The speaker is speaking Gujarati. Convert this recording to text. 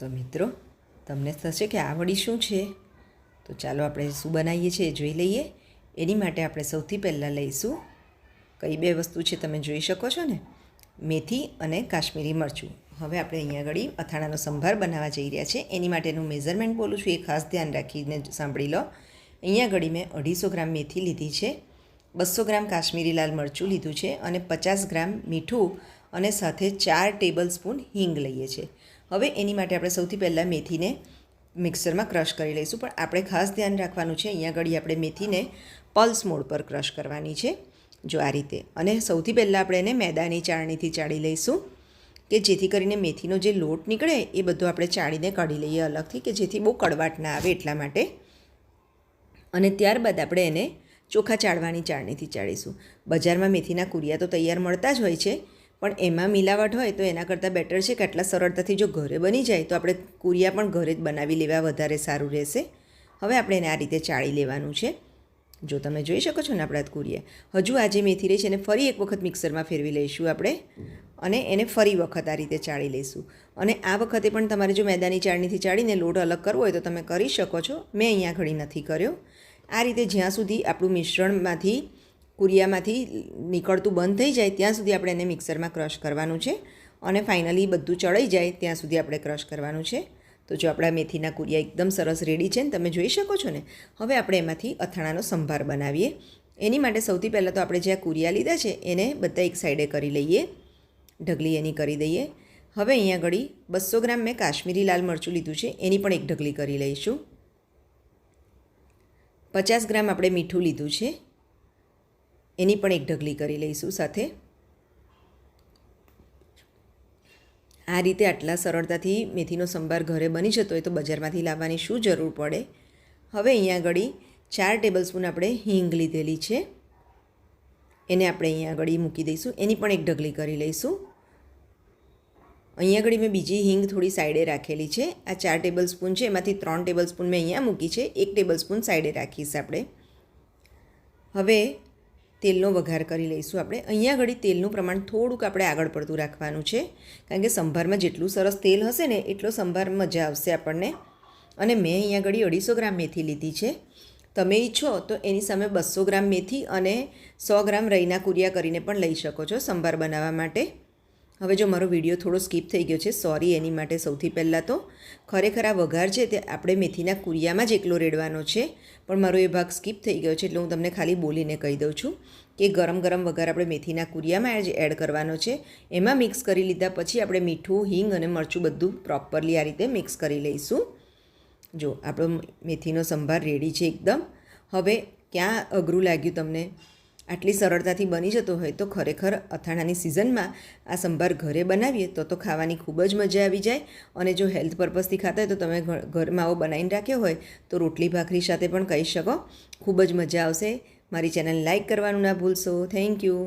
તો મિત્રો, તમને થશે કે આ વડી શું છે? તો ચાલો આપણે શું બનાવીએ છીએ જોઈ લઈએ. એની માટે આપણે સૌથી પહેલાં લઈશું કઈ બે વસ્તુ છે તમે જોઈ શકો છો ને? મેથી અને કાશ્મીરી મરચું. હવે આપણે અહીંયા આગળ અથાણાનો સંભાર બનાવવા જઈ રહ્યા છે એની માટેનું મેઝરમેન્ટ બોલું છું એ ખાસ ધ્યાન રાખીને સાંભળી લો. અહીંયા આગળ મેં અઢીસો ગ્રામ મેથી લીધી છે, બસો ગ્રામ કાશ્મીરી લાલ મરચું લીધું છે અને પચાસ ગ્રામ મીઠું અને સાથે ચાર ટેબલ સ્પૂન હિંગ લઈએ છીએ. હવે એની માટે આપણે સૌથી પહેલાં મેથીને મિક્સરમાં ક્રશ કરી લઈશું. પણ આપણે ખાસ ધ્યાન રાખવાનું છે, અહીંયા આગળ આપણે મેથીને પલ્સ મોડ પર ક્રશ કરવાની છે, જો આ રીતે. અને સૌથી પહેલાં આપણે એને મેદાની ચાળણીથી ચાળી લઈશું, કે જેથી કરીને મેથીનો જે લોટ નીકળે એ બધો આપણે ચાળીને કાઢી લઈએ અલગથી, કે જેથી બહુ કડવાટ ના આવે એટલા માટે. અને ત્યારબાદ આપણે એને ચોખા ચાળવાની ચાળણીથી ચાળીશું. બજારમાં મેથીના કુરિયા તો તૈયાર મળતા જ હોય છે પણ એમાં મિલાવટ હોય તો એના કરતાં બેટર છે કે આટલા સરળતાથી જો ઘરે બની જાય તો આપણે કુરિયા પણ ઘરે જ બનાવી લેવા વધારે સારું રહેશે. હવે આપણે એને આ રીતે ચાળી લેવાનું છે. જો તમે જોઈ શકો છો ને આપણા કુરિયા. હજુ આજે મેથી રહી છે એને ફરી એક વખત મિક્સરમાં ફેરવી લઈશું આપણે અને એને ફરી વખત આ રીતે ચાળી લઈશું. અને આ વખતે પણ તમારે જો મેદાની ચાળણીથી ચાળીને લોટ અલગ કરવો હોય તો તમે કરી શકો છો. મેં અહીંયા ઘડી નથી કર્યો. આ રીતે જ્યાં સુધી આપણું મિશ્રણમાંથી કુરિયામાંથી નીકળતું બંધ થઈ જાય, ત્યાં સુધી આપણે એને મિક્સરમાં ક્રશ કરવાનું છે અને ફાઇનલી બધું ચડાઈ જાય, ત્યાં સુધી આપણે ક્રશ કરવાનું છે. તો જો આપણા મેથીના કુરિયા એકદમ સરસ રેડી છે ને, તમે જોઈ શકો છો ને? હવે આપણે એમાંથી અથાણાનો સંભાર બનાવીએ. એની માટે સૌથી પહેલાં તો આપણે જે આ કુરિયા લીધા છે, એને બધા એક સાઈડે કરી લઈએ. ઢગલી એની કરી દઈએ. હવે અહીંયા ઘડી બસો ગ્રામ મેં કાશ્મીરી લાલ મરચું લીધું છે, એની પણ એક ઢગલી કરી લઈશું. પચાસ ગ્રામ આપણે મીઠું લીધું છે. એની પણ એક ઢગલી કરી લઈશું સાથે. આ રીતે આટલા સરળતાથી મેથીનો સંભાર ઘરે બની જતો હોય તો બજારમાંથી લાવવાની શું જરૂર પડે? હવે અહીંયા આગળ ચાર ટેબલ સ્પૂન આપણે હિંગ લીધેલી છે. એને આપણે અહીંયા આગળ મૂકી દઈશું. એની પણ એક ઢગલી કરી લઈશું. અહીંયા આગળ મેં બીજી હિંગ થોડી સાઈડે રાખેલી છે. આ ચાર ટેબલ સ્પૂન છે. એમાંથી ત્રણ ટેબલ સ્પૂન મેં અહીંયા મૂકી છે. એક ટેબલ સ્પૂન સાઈડે રાખીશ આપણે. હવે તેલનો વઘાર કરી લઈશું આપણે. અહીંયા ઘડી તેલનું પ્રમાણ થોડુંક આપણે આગળ પડતું રાખવાનું છે. કારણ કે સંભારમાં જેટલું સરસ તેલ હશે ને, એટલો સંભાર મજા આવશે આપણને. અને મેં અહીંયા ઘડી અઢીસો ગ્રામ મેથી લીધી છે. તમે ઈચ્છો તો એની સામે બસો ગ્રામ મેથી અને સો ગ્રામ રઈના કુરિયા કરીને પણ લઈ શકો છો સંભાર બનાવવા માટે. હવે જો મારો વીડિયો થોડો સ્કીપ થઈ ગયો છે સોરી એની માટે સૌથી પહેલાં તો. ખરેખર આ વઘાર છે તે આપણે મેથીના કુરિયામાં જ એકલો રેડવાનો છે, પણ મારો એ ભાગ સ્કીપ થઈ ગયો છે એટલે હું તમને ખાલી બોલીને કહી દઉં છું કે ગરમ ગરમ વઘાર આપણે મેથીના કુરિયામાં જ એડ કરવાનો છે. એમાં મિક્સ કરી લીધા પછી આપણે મીઠું, હિંગ અને મરચું બધું પ્રોપરલી આ રીતે મિક્સ કરી લઈશું. જો આપણો મેથીનો સંભાર રેડી છે એકદમ. હવે ક્યાં અઘરું લાગ્યું તમને? આટલી સરળતાથી બની જતો હોય તો ખરેખર અથાણાની સિઝનમાં આ સંભાર ઘરે બનાવીએ તો તો ખાવાની ખૂબ જ મજા આવી જાય. અને જો હેલ્થ પર્પઝથી ખાતા હોય તો તમે ઘરમાં આવો બનાવીને રાખ્યો હોય તો રોટલી ભાખરી સાથે પણ કહી શકો. ખૂબ જ મજા આવશે. મારી ચેનલ લાઇક કરવાનું ના ભૂલશો. Thank you